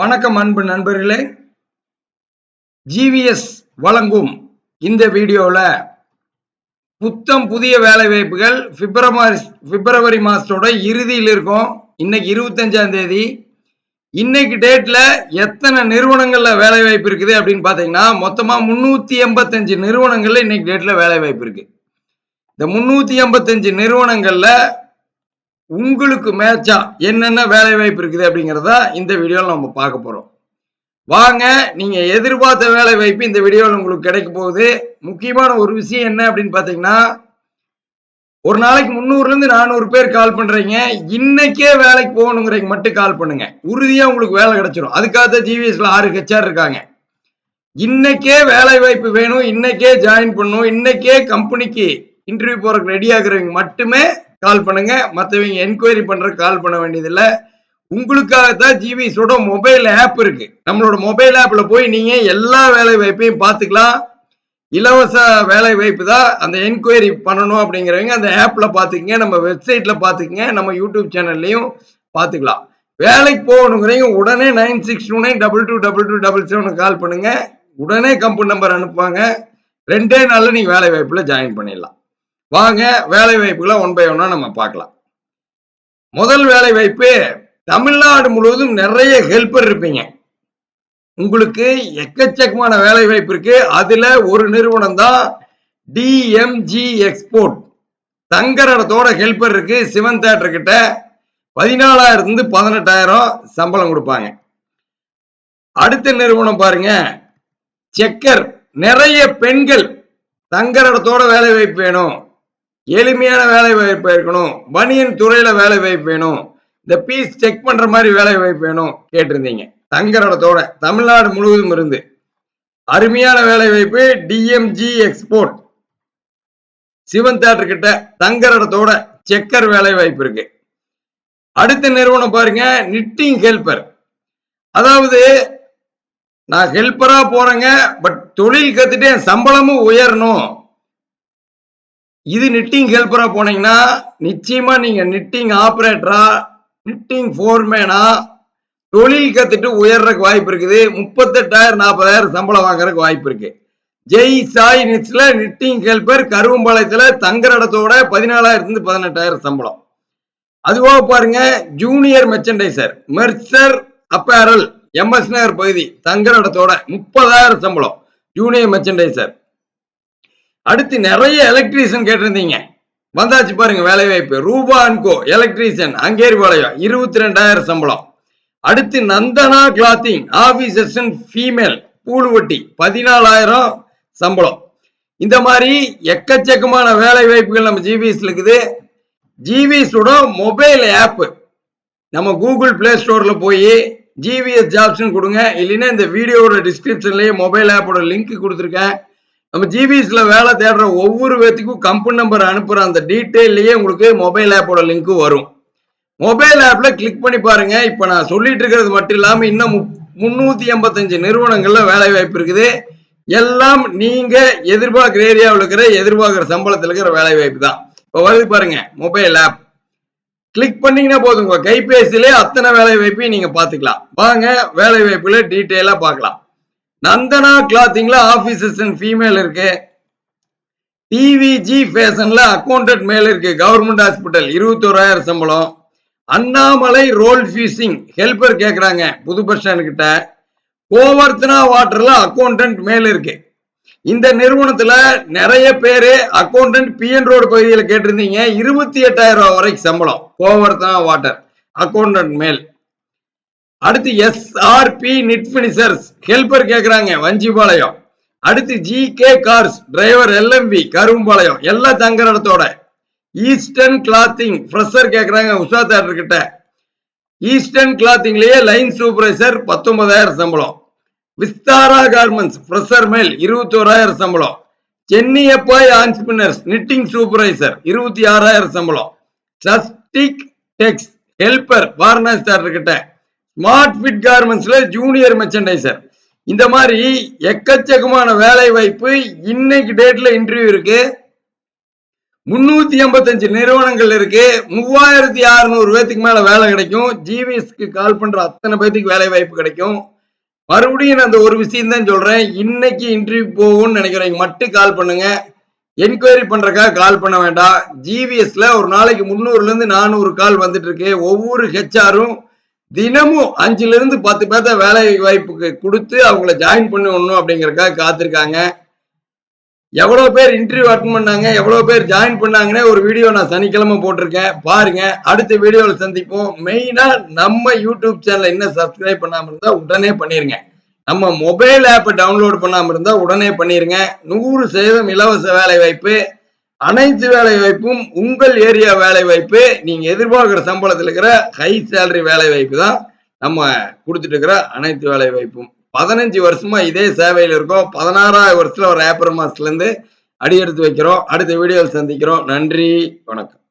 வணக்கம் அன்பு நண்பர்களே. ஜிவிஎஸ் வழங்கும் இந்த வீடியோவில் புத்தம் புதிய வேலை வாய்ப்புகள் பிப்ரவரி பிப்ரவரி மாதத்தோட இறுதியில் இருக்கும். இன்னைக்கு இருபத்தஞ்சாம் தேதி. இன்னைக்கு டேட்ல எத்தனை நிறுவனங்கள்ல வேலை வாய்ப்பு இருக்குது அப்படின்னு பார்த்தீங்கன்னா மொத்தமா முன்னூத்தி எண்பத்தஞ்சு நிறுவனங்கள்ல இன்னைக்கு டேட்ல வேலை வாய்ப்பு இருக்கு. இந்த முன்னூத்தி எண்பத்தஞ்சு நிறுவனங்கள்ல உங்களுக்கு மேட்சா என்னென்ன வேலை வாய்ப்பு இருக்குது அப்படிங்கிறத இந்த வீடியோவில் நம்ம பார்க்க போகிறோம் வாங்க நீங்கள் எதிர்பார்த்த வேலை வாய்ப்பு இந்த வீடியோவில் உங்களுக்கு கிடைக்க போகுது. முக்கியமான ஒரு விஷயம் என்ன அப்படின்னு பார்த்தீங்கன்னா ஒரு நாளைக்கு முந்நூறுலேருந்து நானூறு பேர் கால் பண்ணுறீங்க இன்னைக்கே வேலைக்கு போகணுங்கிறீங்க மட்டும் கால் பண்ணுங்க. உறுதியாக உங்களுக்கு வேலை கிடைச்சிரும். அதுக்காக தான் ஜிவிஎஸ்ல ஆறு ஹெச்ஆர் இருக்காங்க. இன்னைக்கே வேலை வாய்ப்பு வேணும். இன்னைக்கே ஜாயின் பண்ணணும் இன்னைக்கே கம்பெனிக்கு இன்டர்வியூ போறதுக்கு ரெடி ஆகுறவங்க மட்டுமே கால் பண்ணுங்க. மற்றவங்க என்கொயரி பண்ற கால் பண்ண வேண்டியதில்லை. உங்களுக்காகத்தான் ஜிவிஸோட மொபைல் ஆப் இருக்கு. நம்மளோட மொபைல் ஆப்ல போய் நீங்க எல்லா வேலை வாய்ப்பையும் பார்த்துக்கலாம். இலவச வேலை வாய்ப்பு தான். அந்த என்கொயரி பண்ணணும் அப்படிங்கிறவங்க அந்த ஆப்ல பாத்துக்கங்க நம்ம வெப்சைட்ல பாத்துக்கங்க நம்ம யூடியூப் சேனல்லையும் பாத்துக்கலாம் வேலைக்கு போகணுங்கிறீங்க உடனே nine six two nine double two double two double செவனுக்கு கால் பண்ணுங்க. உடனே கம்பெனி நம்பர் அனுப்புவாங்க. ரெண்டே நாளில் நீங்கள் வேலை வாய்ப்பில் ஜாயின் பண்ணிடலாம். வாங்க வேலை வாய்ப்புகளை ஒன் பை ஒன்னா நம்ம பார்க்கலாம். முதல் வேலை வாய்ப்பு தமிழ்நாடு முழுவதும் நிறைய ஹெல்ப்பர் இருப்பீங்க. உங்களுக்கு எக்கச்சக்கமான வேலை வாய்ப்பு இருக்கு. அதுல ஒரு நிறுவனம் தான் டிஎம்ஜி எக்ஸ்போர்ட் தங்கரடத்தோட ஹெல்ப்பர் இருக்கு சிவன் தேட்டர் கிட்ட. பதினாலாயிரத்துல இருந்து பதினெட்டாயிரம் சம்பளம் கொடுப்பாங்க. அடுத்த நிறுவனம் பாருங்க செக்கர் நிறைய பெண்கள் தங்கரடத்தோட வேலை வாய்ப்பு வேணும். எளிமையான வேலை வாய்ப்பு இருக்கணும். பனியன் துறையில வேலை வாய்ப்பு வேணும். இந்த பீஸ் செக் பண்ற மாதிரி வேலை வாய்ப்பு வேணும் கேட்டிருந்தீங்க. தங்கரடத்தோட தமிழ்நாடு முழுவதும் இருந்து. அருமையான வேலை வாய்ப்பு டிஎம்ஜி எக்ஸ்போர்ட் சிவன் தேட்டர் கிட்ட தங்கரடத்தோட செக்கர் வேலை வாய்ப்பு இருக்கு. அடுத்த நிறுவனம் பாருங்க நிட்டிங் ஹெல்பர் அதாவது நான் ஹெல்ப்பரா போறேங்க பட் தொழில் கத்துட்டு என் சம்பளமும் உயரணும். இது நிட்டிங் ஹெல்ப்பரா போனீங்கன்னா நிச்சயமா நீங்க நிட்டிங் ஆப்ரேட்டரா நிட்டிங் ஃபோர்மேனா தொழில் கத்துட்டு உயர்றதுக்கு வாய்ப்பு இருக்குது. முப்பத்தெட்டாயிரம் நாற்பதாயிரம் சம்பளம் வாங்குறதுக்கு வாய்ப்பு இருக்கு. ஜெய் சாய் நிட்ஸ்ல நிட்டிங் ஹெல்பர் கருவம்பாளையத்துல தங்குற இடத்தோட பதினாலாயிரத்துல பதினெட்டாயிரம் சம்பளம். அதுவாக பாருங்க junior merchandiser Mercer apparel MS Nagar பகுதி தங்குற இடத்தோட முப்பதாயிரம் சம்பளம். ஜூனியர் மெர்ச்சன்டைசர் அடுத்து நிறைய எலக்ட்ரீஷியன் கேட்டிருந்தீங்க. வந்தாச்சு பாருங்க வேலை வாய்ப்பு. ரூபா அன்கோ எலக்ட்ரீஷியன் அங்கேரி பாளையம் இருபத்தி ரெண்டாயிரம் சம்பளம். அடுத்து Nandhana clothing office assistant female Pooluvatti பதினாலாயிரம் சம்பளம். இந்த மாதிரி எக்கச்சக்கமான வேலை வாய்ப்புகள் நம்ம ஜிவிஎஸ்ல இருக்குது. ஜிவிஎஸோட மொபைல் ஆப் நம்ம கூகுள் பிளே ஸ்டோர்ல போய் ஜிவிஎஸ் ஜாப்ஸ்னு கொடுங்க. இல்லைன்னா இந்த வீடியோவோட டிஸ்கிரிப்ஷன்லயே மொபைல் ஆப்போட லிங்க் கொடுத்துருக்கேன். நம்ம ஜிபிஎஸ்ல வேலை தேடுற ஒவ்வொரு பேத்துக்கும் கம்பெனி நம்பர் அனுப்புற அந்த டீட்டெயிலேயே உங்களுக்கு மொபைல் ஆப்போட லிங்க் வரும். மொபைல் ஆப்ல கிளிக் பண்ணி பாருங்க. இப்ப நான் சொல்லிட்டு இருக்கிறது மட்டும் இல்லாம இன்னும் முன்னூத்தி எண்பத்தஞ்சு நிறுவனங்கள்ல வேலை வாய்ப்பு இருக்குது. எல்லாம் நீங்க எதிர்பார்க்குற ஏரியாவில் இருக்கிற எதிர்பார்க்குற சம்பளத்தில் இருக்கிற வேலை வாய்ப்பு தான். இப்போ வருது பாருங்க மொபைல் ஆப் கிளிக் பண்ணீங்கன்னா போதும். உங்க கைபேசியிலே அத்தனை வேலை வாய்ப்பையும் நீங்க பாத்துக்கலாம் வாங்க வேலை வாய்ப்புல டீட்டெயிலா பார்க்கலாம். நந்தனா கிளாத்திங்ல ஆபீஸ் அசிஸ்டன்ட் ஃபீமேல் இருக்கு. டிவிஜி ஃபேஷன்ல அக்கௌண்டன்ட் மேல் இருக்கு. கவர்மெண்ட் ஹாஸ்பிட்டல் இருபத்தோராயிரம் சம்பளம். அண்ணாமலை ரோல் ஃபீஸிங் ஹெல்பர் கேட்குறாங்க புது பஸ் ஸ்டாண்ட் கிட்ட. கோவர்த்தனா வாட்டர்ல அக்கௌண்டன்ட் மேல் இருக்கு. இந்த நிறுவனத்துல நிறைய பேரு அக்கௌண்டன்ட் பிஎன் ரோடு பகுதியில் கேட்டிருந்தீங்க. இருபத்தி எட்டாயிரம் ரூபாய் வரைக்கும் சம்பளம். கோவர்த்தனா வாட்டர் அக்கௌண்டன்ட் மேல் அடுத்து எஸ்ஆர்பி நிட் பினிசர்ஸ் ஹெல்பர் கேட்குறாங்க வஞ்சிபாளையம். அடுத்து G K cars driver LMP Karumpalayam. எல்லாம் தங்குற இடத்தோட. ஈஸ்டர்ன் கிளாத்திங் ஃப்ரெஷர் கேட்குறாங்க உஷா தேட்டர் கிட்ட. ஈஸ்டர்ன் கிளாத்திங்லேயே லைன் சூப்பர்வைசர் பத்தொன்பதாயிரம் சம்பளம். விஸ்தாரா கார்மெண்ட்ஸ் ஃப்ரெஷர் மேல் இருபத்தோராயிரம் சம்பளம். சென்னியப்பாய் ஆன்ஸ்பினர்ஸ் நிட்டிங் சூப்பர்வைசர் இருபத்தி ஆறாயிரம் சம்பளம். Swastik tex helper Varanasi theatre கிட்ட. ஸ்மார்ட் ஃபிட் கார்மெண்ட்ஸ்ல ஜூனியர் மெர்ச்சன்டைசர் இந்த மாதிரி எக்கச்சக்கமான வேலை வாய்ப்பு இன்னைக்கு டேட்ல இன்டர்வியூ இருக்கு. முன்னூத்தி எண்பத்தஞ்சு நிறுவனங்கள் இருக்கு. மூவாயிரத்தி அறுநூறு பேத்துக்கு மேல வேலை கிடைக்கும். ஜிவிஎஸ்க்கு கால் பண்ற அத்தனை பேத்துக்கு வேலை வாய்ப்பு கிடைக்கும். மறுபடியும் நான் அந்த ஒரு விஷயம் தான் சொல்றேன். இன்னைக்கு இன்டர்வியூ போகும்னு நினைக்கிறேன். மட்டும் கால் பண்ணுங்க. என்கொயரி பண்றதுக்காக கால் பண்ண வேண்டாம். ஜிவிஎஸ்ல ஒரு நாளைக்கு முந்நூறுல இருந்து நானூறு கால் வந்துட்டு இருக்கு. ஒவ்வொரு ஹெச்ஆரும் தினமும் அஞ்சுல இருந்து பத்து பேர்த்த வேலை வாய்ப்புக்கு கொடுத்து அவங்கள ஜாயின் பண்ணி விடணும் அப்படிங்கறக்காக காத்திருக்காங்க. எவ்வளவு பேர் இன்டர்வியூ அட்டன் பண்ணாங்க எவ்வளவு பேர் ஜாயின் பண்ணாங்கன்னே ஒரு வீடியோ நான் சனிக்கிழமை போட்டிருக்கேன். பாருங்க அடுத்த வீடியோவில் சந்திப்போம். மெயினா நம்ம யூடியூப் சேனலை இன்னும் சப்ஸ்கிரைப் பண்ணாம இருந்தா உடனே பண்ணிருங்க. நம்ம மொபைல் ஆப்பை டவுன்லோட் பண்ணாம இருந்தா உடனே பண்ணிருங்க. நூறு சதவீதம் இலவச வேலை வாய்ப்பு அனைத்து வேலை வாய்ப்பும் உங்கள் ஏரியா வேலை வாய்ப்பு நீங்க எதிர்பார்க்கிற சம்பளத்தில் இருக்கிற ஹை சேலரி வேலை வாய்ப்பு தான் நம்ம கொடுத்துட்டு இருக்கிற அனைத்து வேலை வாய்ப்பும் பதினஞ்சு வருஷமா இதே சேவையில் இருக்கோம். பதினாறாவது வருஷத்துல ஒரு ஏப்ரல் மாசத்துல இருந்து அடியெடுத்து வைக்கிறோம். அடுத்த வீடியோவில் சந்திக்கிறோம். நன்றி. வணக்கம்.